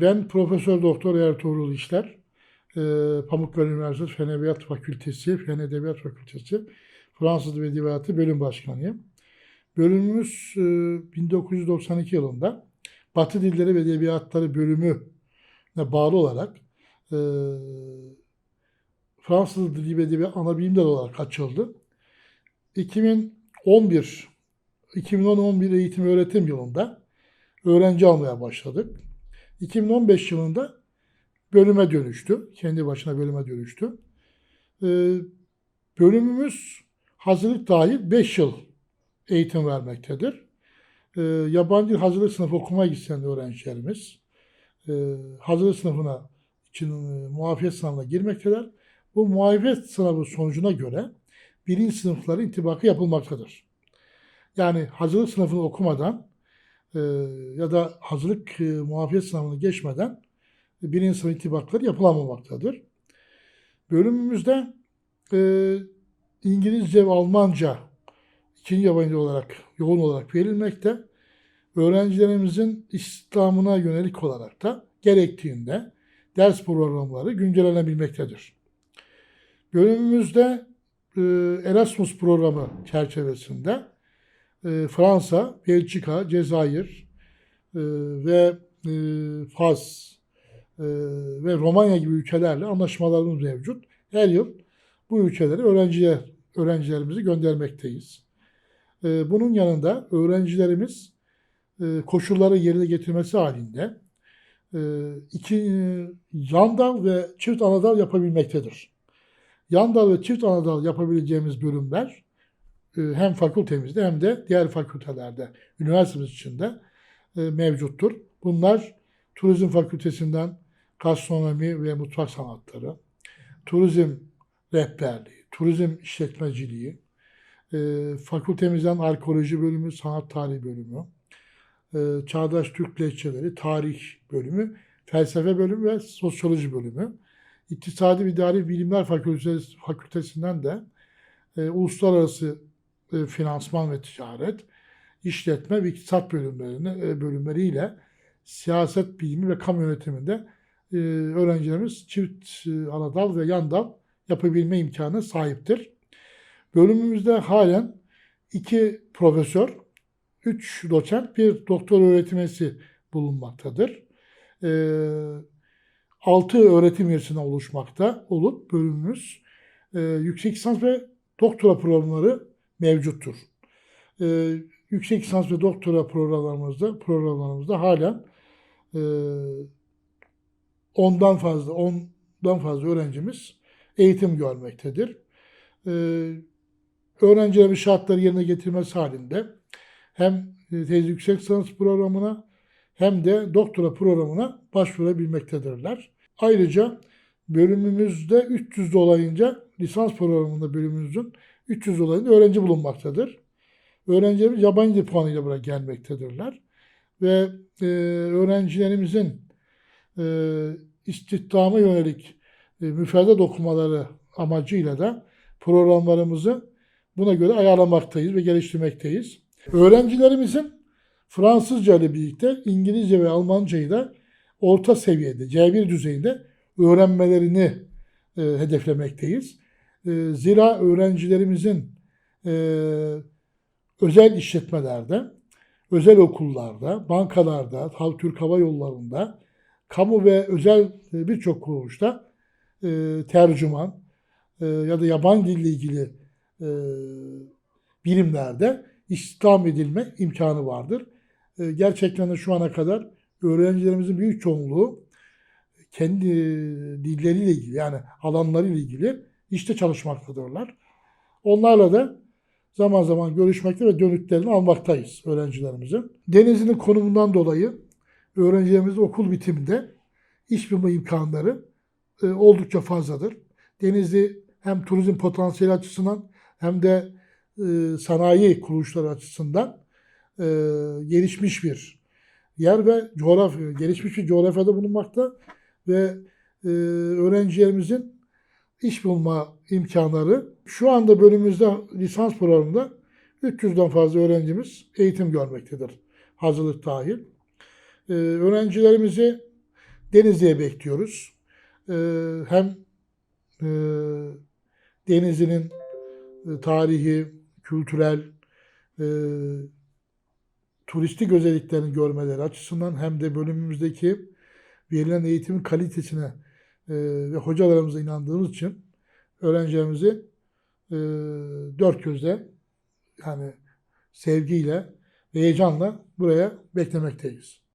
Ben Profesör Doktor Ertuğrul İşler, e, Pamukkale Üniversitesi Fen Edebiyat Fakültesi, Fen Edebiyat Fakültesi Fransız ve Edebiyatı Bölüm Başkanıyım. Bölümümüz e, 1992 yılında Batı Dilleri ve Edebiyatları bölümüne bağlı olarak e, Fransız Dili ve Edebiyatı ana bilim dalı olarak açıldı. 2011 2010-11 eğitim öğretim yılında öğrenci almaya başladık. 2015 yılında bölüme dönüştü. Kendi başına bölüme dönüştü. Ee, bölümümüz hazırlık dahil 5 yıl eğitim vermektedir. Ee, yabancı dil hazırlık sınıfı okumaya isteyen öğrencilerimiz e, hazırlık sınıfına için e, muafiyet sınavına girmektedir. Bu muafiyet sınavı sonucuna göre birinci sınıfların intibakı yapılmaktadır. Yani hazırlık sınıfını okumadan e, ya da hazırlık e, muafiyet sınavını geçmeden e, birinci sınıf intibakları yapılamamaktadır. Bölümümüzde e, İngilizce ve Almanca ikinci yabancı olarak yoğun olarak verilmekte. Öğrencilerimizin İslam'ına yönelik olarak da gerektiğinde ders programları güncellenebilmektedir. Bölümümüzde Erasmus programı çerçevesinde e, Fransa, Belçika, Cezayir e, ve e, Fas e, ve Romanya gibi ülkelerle anlaşmalarımız mevcut. Her yıl bu ülkelere öğrenciler, öğrencilerimizi göndermekteyiz. Bunun yanında öğrencilerimiz koşulları yerine getirmesi halinde iki e, yan dal ve çift anadal yapabilmektedir. Yan dal ve çift anadal yapabileceğimiz bölümler hem fakültemizde hem de diğer fakültelerde, üniversitemiz içinde e, mevcuttur. Bunlar Turizm Fakültesinden gastronomi ve mutfak sanatları, turizm rehberliği, turizm işletmeciliği, e, fakültemizden arkeoloji bölümü, sanat tarihi bölümü, e, çağdaş Türk lehçeleri, tarih bölümü, felsefe bölümü ve sosyoloji bölümü. İktisadi ve İdari Bilimler Fakültesi, Fakültesinden de e, uluslararası e, finansman ve ticaret, işletme ve iktisat bölümlerini, e, bölümleriyle siyaset bilimi ve kamu yönetiminde e, öğrencilerimiz çift e, ana dal ve yan dal yapabilme imkanı sahiptir. Bölümümüzde halen iki profesör, üç doçent, bir doktor öğretim üyesi bulunmaktadır. E, altı öğretim üyesinden oluşmakta olup bölümümüz e, yüksek lisans ve doktora programları mevcuttur. E, yüksek lisans ve doktora programlarımızda programlarımızda halen e, ondan fazla ondan fazla öğrencimiz eğitim görmektedir. E, öğrencilerin şartları yerine getirmesi halinde hem tezi yüksek lisans programına hem de doktora programına başvurabilmektedirler. Ayrıca bölümümüzde 300 dolayınca lisans programında bölümümüzün 300 dolayında öğrenci bulunmaktadır. Öğrencilerimiz yabancı dil puanıyla buraya gelmektedirler. Ve e, öğrencilerimizin e, istihdama yönelik e, müfredat okumaları amacıyla da programlarımızı buna göre ayarlamaktayız ve geliştirmekteyiz. Öğrencilerimizin Fransızca ile birlikte İngilizce ve Almancayı da orta seviyede, C1 düzeyinde öğrenmelerini e, hedeflemekteyiz. E, zira öğrencilerimizin e, özel işletmelerde, özel okullarda, bankalarda, Türk Hava Yolları'nda, kamu ve özel e, birçok kuruluşta e, tercüman ya da yabancı dille ilgili e, birimlerde istihdam edilme imkanı vardır. Gerçekten de şu ana kadar öğrencilerimizin büyük çoğunluğu kendi dilleriyle ilgili yani alanlarıyla ilgili işte çalışmaktadırlar. Onlarla da zaman zaman görüşmekte ve dönütlerini almaktayız öğrencilerimizin. Denizli'nin konumundan dolayı öğrencilerimizin okul bitiminde iş bulma imkanları e, oldukça fazladır. Denizli hem turizm potansiyeli açısından hem de e, sanayi kuruluşları açısından e, gelişmiş bir yer ve coğrafya, gelişmiş bir coğrafyada bulunmakta ve öğrencilerimizin iş bulma imkanları şu anda bölümümüzde lisans programında 300'den fazla öğrencimiz eğitim görmektedir. Hazırlık dahil. E, öğrencilerimizi Denizli'ye bekliyoruz. E, hem e, Denizli'nin e, tarihi, kültürel, e, turistik özelliklerini görmeleri açısından hem de bölümümüzdeki verilen eğitimin kalitesine e, ve hocalarımıza inandığımız için öğrencilerimizi e, dört gözle yani sevgiyle ve heyecanla buraya beklemekteyiz.